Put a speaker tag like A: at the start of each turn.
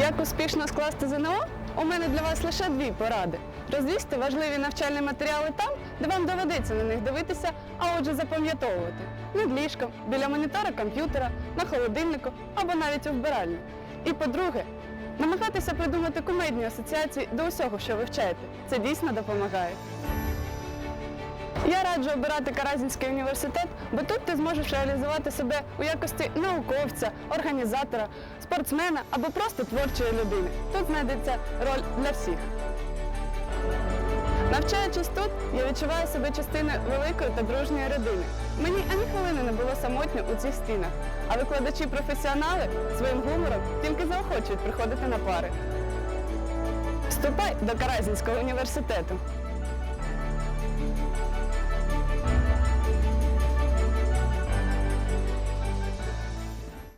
A: Як успішно скласти ЗНО? У мене для вас лише дві поради. Розвісьте важливі навчальні матеріали там, де вам доведеться на них дивитися, а отже запам'ятовувати. Над ліжком, біля монітора комп'ютера, на холодильнику або навіть у вбиральні. І по-друге, намагайтеся придумати кумедні асоціації до усього, що ви вчаєте. Це дійсно допомагає. Раджу обирати Каразінський університет, бо тут ти зможеш реалізувати себе у якості науковця, організатора, спортсмена або просто творчої людини. Тут знайдеться роль для всіх. Навчаючись тут, я відчуваю себе частиною великої та дружньої родини. Мені ані хвилини не було самотньо у цих стінах, а викладачі-професіонали своїм гумором тільки заохочують приходити на пари. Вступай до Каразінського університету.